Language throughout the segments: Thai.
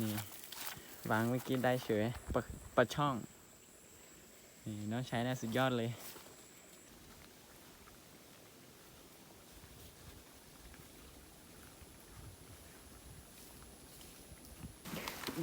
นี่วางเมื่อกี้ได้เฉยปลาปลาช่อง นี่น้องใช้น่าสุดยอดเลย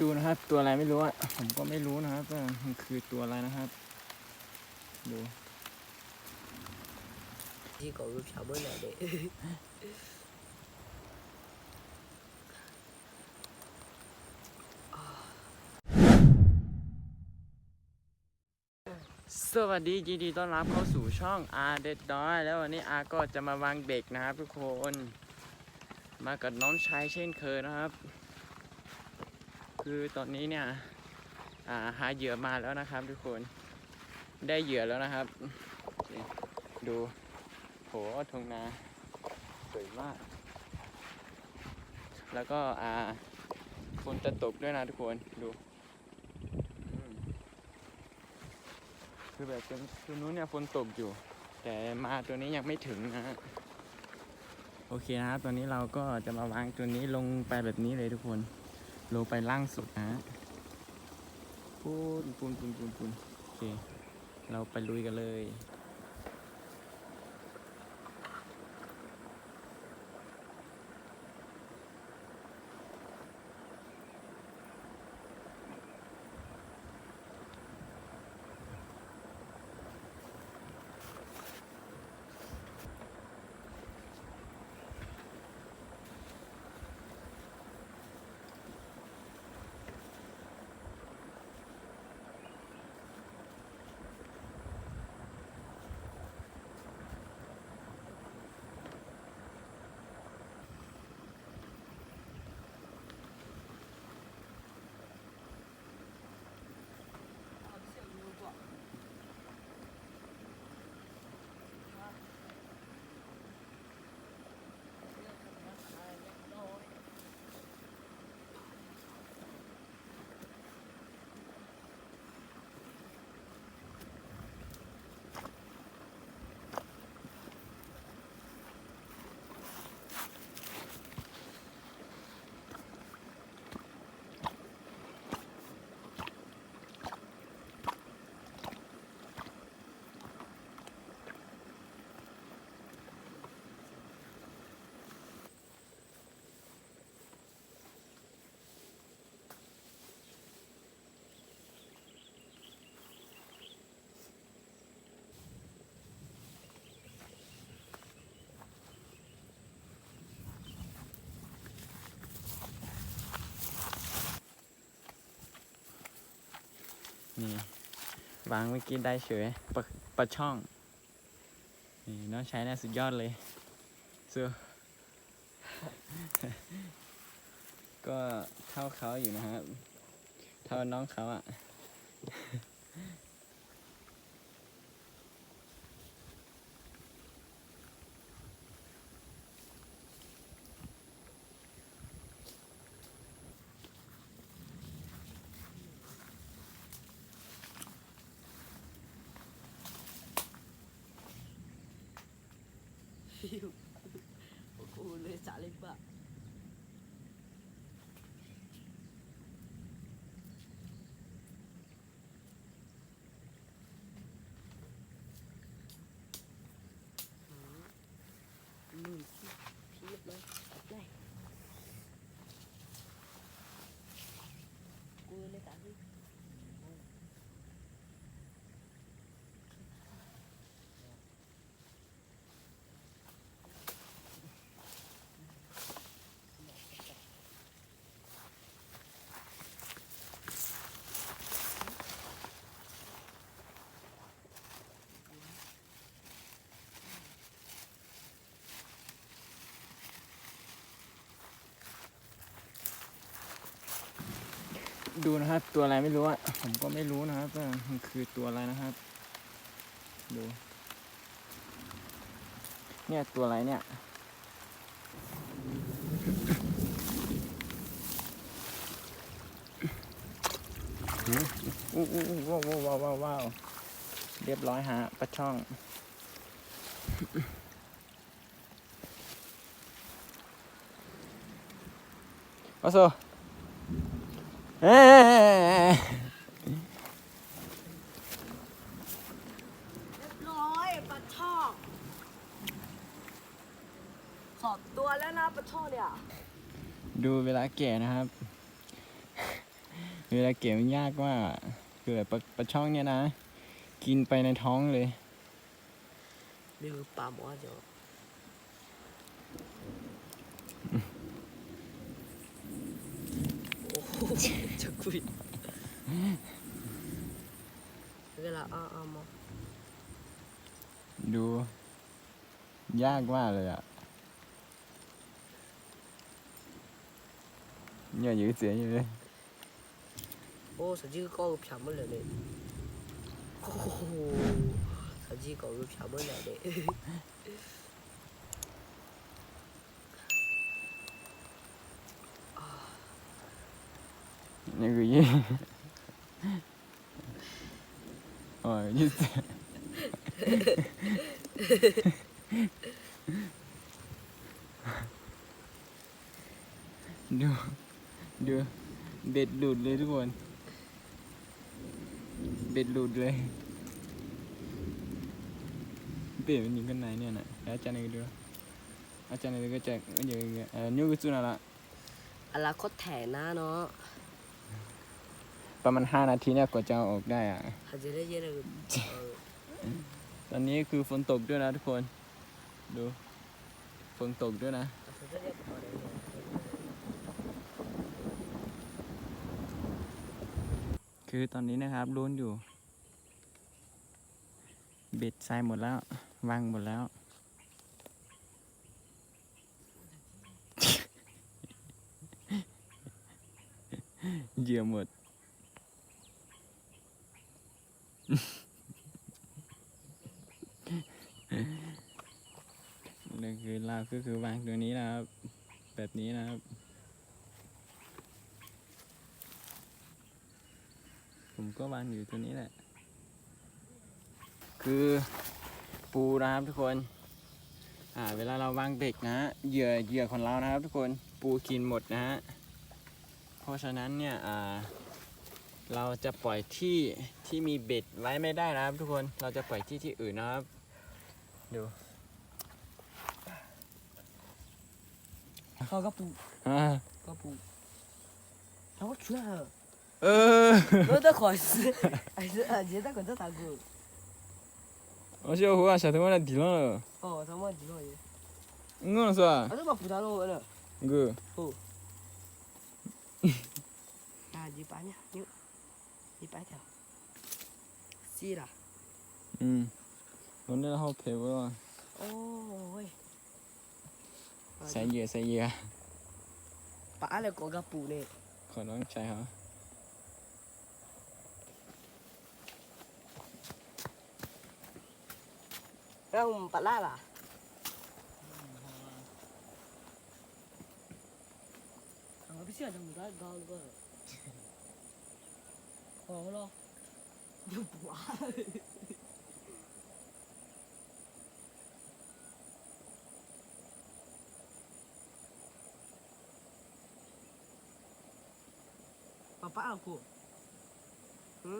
ดูนะครับตัวอะไรไม่รู้อะผมก็ไม่รู้นะครับว่ามันคือตัวอะไรนะครับดูที่ cậu lúc sau mới này để ส วัสดียินดีต้อนรับเข้าสู่ช่องอาเด็ดน้อยแล้ววันนี้อาก็จะมาวางเบรกนะครับ ทุกคน มากับน้องชายเช่นเคยนะครับ คือตอนนี้เนี่ยอาหาเหยื่อมาแล้วนะครับ ทุกคนได้เหยื่อแล้วนะครับ ดูโหทงนาสวยมาก แล้วก็อาฝนจะตกด้วยนะทุกคนดูอืม คือแบบตัวตัวนู้นเนี่ยฝนตกอยู่ แต่มาตัวนี้ยังไม่ถึงนะฮะโอเคนะครับตอนนี้เราก็จะมาวางตัวนี้ลงไปแบบนี้เลยทุกคน ลงไปล่างสุดนะฮะปูนปูนปูนปูนปูนโอเค เราไปลุยกันเลย นี่วางเมื่อกี้ได้เฉยปลาปลาช่อง นี่น้องใช้น่าสุดยอดเลยเสื้อก็เท่าเขาอยู่นะครับ เท่าน้องเขาอะ 哎呦，我 Aku 炸了吧 ดูนะครับ ตัวอะไรไม่รู้อะผมก็ไม่รู้นะครับว่ามันคือตัวอะไรนะครับ ดู เนี่ยตัวอะไรเนี่ย อู้อู้อู้ว้าวว้าวว้าวว้าวเรียบร้อยฮะปลาช่องวัสโซ เอ้ยเรียบร้อยปลาช่อกขอบตัวแล้วนะปลาช่อกเนี่ยดูเวลาแก่นะครับ เวลาแก่มันยากว่ากคือแบบปลาปลาช่องเนี่ยนะ กินไปในท้องเลยนี่คือปลาหมอเจ้าโอ้โห จะคุยเวลาอ้าอ้ามาดูยากมากเลยอะเนี่ยอยู่เสีย นี่คือยี่โอ้ยยี่เสียดูดูเบ็ดหลุดเลยทุกคน เบ็ดหลุดเลยเบ็ดมันยิงกันไหนเนี่ยนะอาจารย์นี่ก็ดูอาจารย์นี่ก็แจกมันอยู่เอ่อนิ้วก็จุน่ะละอะไรก็แถนะเนาะ ประมาณห้านาทีเนี่ยกว่าจะเอาออกได้อะหาจะได้เยอะเลยเออตอนนี้คือฝนตกด้วยนะทุกคน ดู ฝนตกด้วยนะหาจะได้พอได้เนี่ยคือตอนนี้นะครับลุ้นอยู่ เบ็ดใส่หมดแล้ว วางหมดแล้วเหยื่อหมด นั่นคือเรา ก็คือวางตัวนี้นะครับ แบบนี้นะครับ ผมก็วางอยู่ตัวนี้แหละ คือปูนะครับทุกคน อ่า เวลาเราวางเบ็ดนะฮะเหยื่อเหยื่อของเรานะครับ ทุกคนปูกินหมดนะฮะ เพราะฉะนั้นเนี่ย อ่า เราจะปล่อยที่ที่มีเบ็ดไว้ไม่ได้นะครับ ทุกคน เราจะปล่อยที่ที่อื่นนะครับ ดู 好个补。啊。个补。那我出来了。呃。我在考试，还是啊？现在搁这打工。我小胡啊，小头妈的地方了。哦，他妈记了耶。你弄了是吧？还是把葡萄弄完了。哥。哦。啊，一百呢？有，一百条。是啦。嗯，我那好赔不了。哦喂。 ใส่เหยื่อใส่เหยื่อป๋าเลยกอกระปูเลยขอร้องใช่เหรอแล้วปลาล่าป่ะเอาไปเชื่อทางด้านกาวก็ขอรอเดี๋ยวปวด ป้ากูหื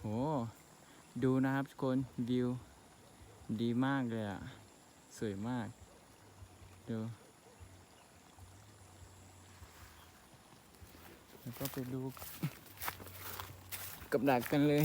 โอ้ดูนะครับทุกคนวิว ดีมากเลยอะสวยมาก ดูแล้วก็ไปดูกับดักกันเลย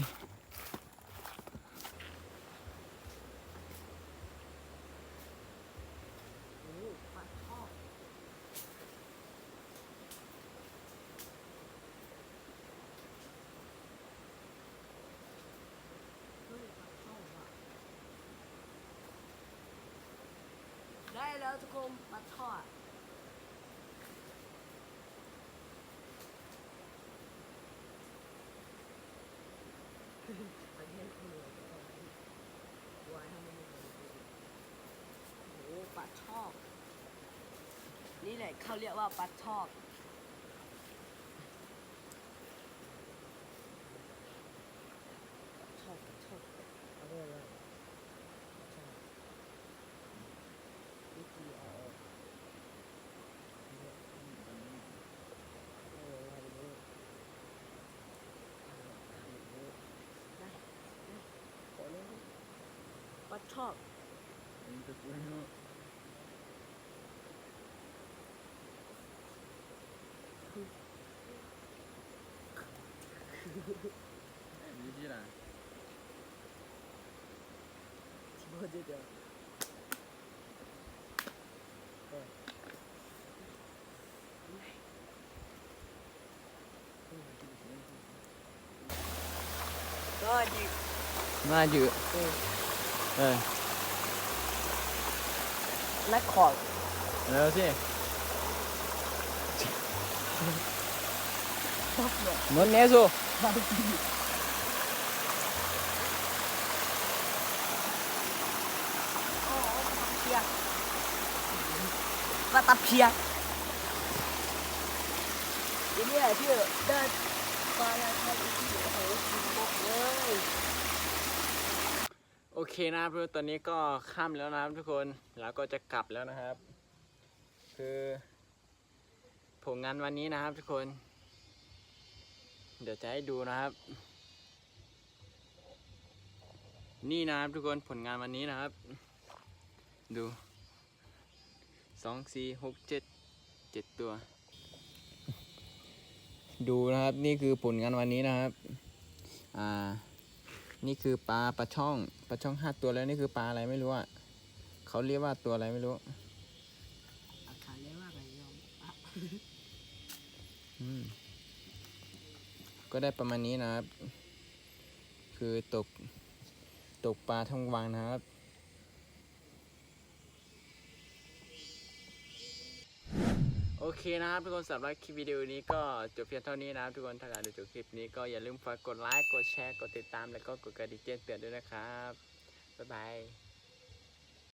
่เขาเรียกว่าปลาทอดช่อปลาทอด ก็ดีมาอยู่เออเออแม่ของเร็วสิชอ บเนี่ยหมดเนี้ยสูบางทีโอ้เพียว่าตาเพียทีนี้ที่เดินมาแล้วใช่ที่โอ้โหสุดบกเลยโอเคนะครับตอนนี้ก็ค่ำแล้วนะครับทุกคนแล้วก็จะกลับแล้วนะครับ คือผลงานวันนี้นะครับทุกคน เดี๋ยวจะให้ดูนะครับ นี่นะครับทุกคนผลงานวันนี้นะครับ ดูสองสี่หกเจ็ดเจ็ดตัว ดูนะครับนี่คือผลงานวันนี้นะครับ อ่า นี่คือปลาปลาช่องปลาช่องห้าตัวแล้วนี่คือปลาอะไรไม่รู้อะเขาเรียกว่าตัวอะไรไม่รู้อาคารเรียกว่าอะไรยอมอะอืม ก็ได้ประมาณนี้นะครับ คือตกตกปลาทั้งวันนะครับโอเคนะครับทุกคนสำหรับคลิปวิดีโอนี้ก็จบเพียงเท่านี้นะครับทุกคนถ้าใครดูจบคลิปนี้ก็อย่าลืมฝากกดไลค์กดแชร์กดติดตาม แล้วก็กดกระดิ่งแจ้งเตือนด้วยนะครับ บ๊ายบาย